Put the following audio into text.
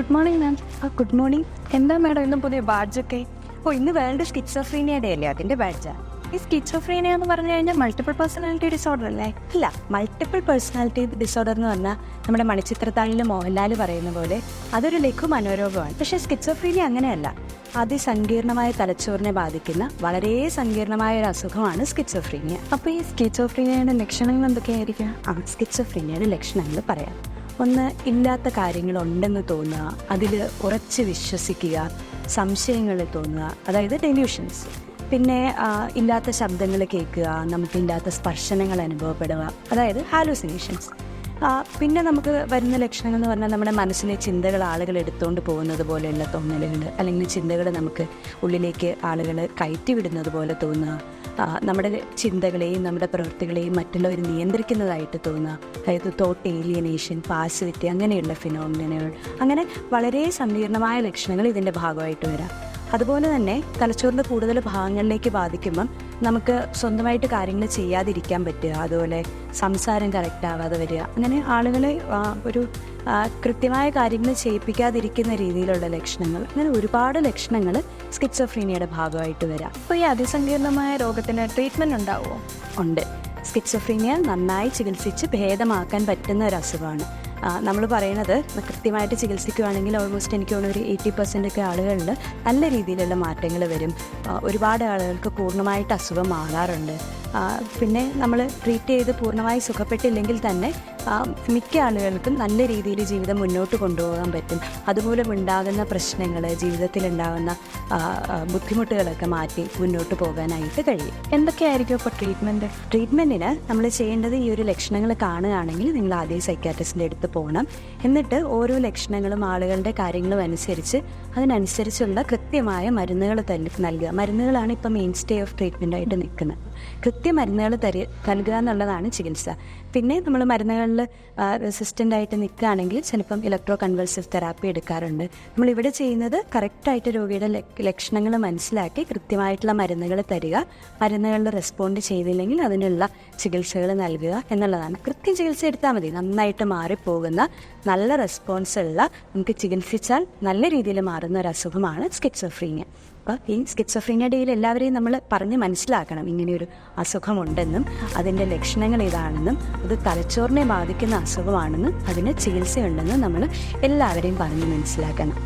Good morning ma'am ആ good morning എന്താ madam ഇന്നും പുതിയ ബാഡ്ജൊക്കെ ഓ ഇന്ന് വേൾഡ് സ്കിറ്റ്സോഫ്രീനിയുടെ അല്ലേ? അതിന്റെ ബാഡ്ജാ ഈ സ്കിറ്റ്സോഫ്രീനിയ എന്ന് പറഞ്ഞു കഴിഞ്ഞാൽ മൾട്ടിപ്പിൾ പേഴ്സണാലിറ്റി ഡിസോർഡർ അല്ലേ? ഇല്ല മൾട്ടിപ്പിൾ പേഴ്സണാലിറ്റി ഡിസോർഡർ എന്ന് പറഞ്ഞാൽ നമ്മുടെ മണിച്ചിത്രത്താഴിൽ മോഹൻലാൽ പറയുന്ന പോലെ അതൊരു ലഘു മനോരോഗമാണ് പക്ഷേ സ്കിറ്റ്സോഫ്രീനിയ അങ്ങനെയല്ല. അതിസങ്കീർണമായ തലച്ചോറിനെ ബാധിക്കുന്ന വളരെ സങ്കീർണമായ ഒരു അസുഖമാണ് സ്കിറ്റ്സോഫ്രീനിയ അപ്പോൾ ഈ സ്കിച്ചോഫ്രീനിയയുടെ ലക്ഷണങ്ങൾ എന്തൊക്കെയായിരിക്കും? ആ സ്കിറ്റ്സോഫ്രീനിയയുടെ ലക്ഷണങ്ങൾ പറയാം. ഒന്ന് ഇല്ലാത്ത കാര്യങ്ങളുണ്ടെന്ന് തോന്നുക അതിൽ ഉറച്ച് വിശ്വസിക്കുക സംശയങ്ങൾ തോന്നുക അതായത് ഡെല്യൂഷൻസ് പിന്നെ ഇല്ലാത്ത ശബ്ദങ്ങൾ കേൾക്കുക നമുക്കില്ലാത്ത സ്പർശനങ്ങൾ അനുഭവപ്പെടുക അതായത് ഹാലൂസിനേഷൻസ് പിന്നെ നമുക്ക് വരുന്ന ലക്ഷണങ്ങൾ എന്ന് പറഞ്ഞാൽ നമ്മുടെ മനസ്സിലെ ചിന്തകൾ ആളുകൾ എടുത്തുകൊണ്ട് പോകുന്നത് പോലെയുള്ള തോന്നലുകൾ അല്ലെങ്കിൽ ചിന്തകൾ നമുക്ക് ഉള്ളിലേക്ക് ആളുകൾ കയറ്റി വിടുന്നത് പോലെ തോന്നുക. നമ്മുടെ ചിന്തകളെയും നമ്മുടെ പ്രവൃത്തികളെയും മറ്റുള്ളവർ നിയന്ത്രിക്കുന്നതായിട്ട് തോന്നുക. അതായത് തോട്ട് ഏലിയനേഷൻ പാസിവിറ്റി അങ്ങനെയുള്ള ഫിനോമിനുകൾ അങ്ങനെ വളരെ സങ്കീർണമായ ലക്ഷണങ്ങൾ ഇതിന്റെ ഭാഗമായിട്ട് വരാം. അതുപോലെ തന്നെ തലച്ചോറിന്റെ കൂടുതൽ ഭാഗങ്ങളിലേക്ക് ബാധിക്കുമ്പം നമുക്ക് സ്വന്തമായിട്ട് കാര്യങ്ങൾ ചെയ്യാതിരിക്കാൻ പറ്റുക അതുപോലെ സംസാരം കറക്റ്റ് ആവാതെ വരിക. അങ്ങനെ ആളുകളെ ഒരു കൃത്യമായ കാര്യങ്ങൾ ചെയ്യിപ്പിക്കാതിരിക്കുന്ന രീതിയിലുള്ള ലക്ഷണങ്ങൾ അങ്ങനെ ഒരുപാട് ലക്ഷണങ്ങൾ സ്കിറ്റ്സോഫ്രീനിയയുടെ ഭാഗമായിട്ട് വരാം. അപ്പോൾ ഈ അതിസങ്കീർണമായ രോഗത്തിന് ട്രീറ്റ്മെന്റ് ഉണ്ടാവുമോ ഉണ്ട്. സ്കിറ്റ്സോഫ്രീനിയ നന്നായി ചികിത്സിച്ച് ഭേദമാക്കാൻ പറ്റുന്ന ഒരു അസുഖമാണ്. നമ്മൾ പറയുന്നത് കൃത്യമായിട്ട് ചികിത്സിക്കുകയാണെങ്കിൽ ഓൾമോസ്റ്റ് എനിക്ക് തോന്നുന്നു ഒരു എയ്റ്റി പെർസെന്റ് ഒക്കെ ആളുകളിൽ നല്ല രീതിയിലുള്ള മാറ്റങ്ങൾ വരും. ഒരുപാട് ആളുകൾക്ക് പൂർണമായിട്ട് അസുഖം മാറാറുണ്ട് പിന്നെ നമ്മൾ ട്രീറ്റ് ചെയ്ത് പൂർണമായി സുഖപ്പെട്ടില്ലെങ്കിൽ തന്നെ മിക്ക ആളുകൾക്കും നല്ല രീതിയിൽ ജീവിതം മുന്നോട്ട് കൊണ്ടുപോകാൻ പറ്റും. അതുപോലെ ഉണ്ടാകുന്ന പ്രശ്നങ്ങൾ ആ, ബുദ്ധിമുട്ടുകളൊക്കെ മാറ്റി മുന്നോട്ട് പോകാനായിട്ട് കഴിയും. എന്തൊക്കെയായിരിക്കും ഇപ്പോൾ ട്രീറ്റ്മെന്റ് ട്രീറ്റ്മെന്റിന് നമ്മൾ ചെയ്യേണ്ടത് ഈ ഒരു ലക്ഷണങ്ങൾ കാണുകയാണെങ്കിൽ നിങ്ങൾ ആദ്യം സൈക്കാട്രിസ്റ്റിന്റെ അടുത്ത് പോകണം എന്നിട്ട് ഓരോ ലക്ഷണങ്ങളും ആളുകളുടെ കാര്യങ്ങളും അനുസരിച്ച് അതിനനുസരിച്ചുള്ള കൃത്യമായ മരുന്നുകൾ തന്നെ നൽകുക. മരുന്നുകളാണ് ഇപ്പോൾ മെയിൻ സ്റ്റേ ഓഫ് ട്രീറ്റ്മെന്റ് ആയിട്ട് നിൽക്കുന്നത്. കൃത്യ മരുന്നുകൾ തരി നൽകുക എന്നുള്ളതാണ് ചികിത്സ. പിന്നെ നമ്മൾ മരുന്നുകളിൽ റെസിസ്റ്റന്റ് ആയിട്ട് നിൽക്കുകയാണെങ്കിൽ ചിലപ്പം ഇലക്ട്രോ കൺവൾസീവ് തെറാപ്പി എടുക്കാറുണ്ട്. നമ്മൾ ഇവിടെ ചെയ്യുന്നത് കറക്റ്റായിട്ട് രോഗിയുടെ ലക്- ലക്ഷണങ്ങൾ മനസ്സിലാക്കി കൃത്യമായിട്ടുള്ള മരുന്നുകൾ തരിക മരുന്നുകളിൽ റെസ്പോണ്ട് ചെയ്തില്ലെങ്കിൽ അതിനുള്ള ചികിത്സകൾ നൽകുക എന്നുള്ളതാണ്. കൃത്യം ചികിത്സ എടുത്താൽ മതി. നന്നായിട്ട് മാറിപ്പോകുന്ന നല്ല റെസ്പോൺസ് ഉള്ള നമുക്ക് ചികിത്സിച്ചാൽ നല്ല രീതിയിൽ മാറുന്ന ഒരു അസുഖമാണ് സ്കിറ്റ്സോഫ്രീനിയ അപ്പോൾ ഈ സ്കിറ്റ്സോഫ്രീനിയ ഡേയിൽ എല്ലാവരെയും നമ്മൾ പറഞ്ഞ് മനസ്സിലാക്കണം. ഇങ്ങനെയൊരു അസുഖമുണ്ടെന്നും അതിന്റെ ലക്ഷണങ്ങൾ ഇതാണെന്നും അത് തലച്ചോറിനെ ബാധിക്കുന്ന അസുഖമാണെന്നും അതിന് ചികിത്സയുണ്ടെന്നും നമ്മൾ എല്ലാവരെയും പറഞ്ഞ് മനസ്സിലാക്കണം.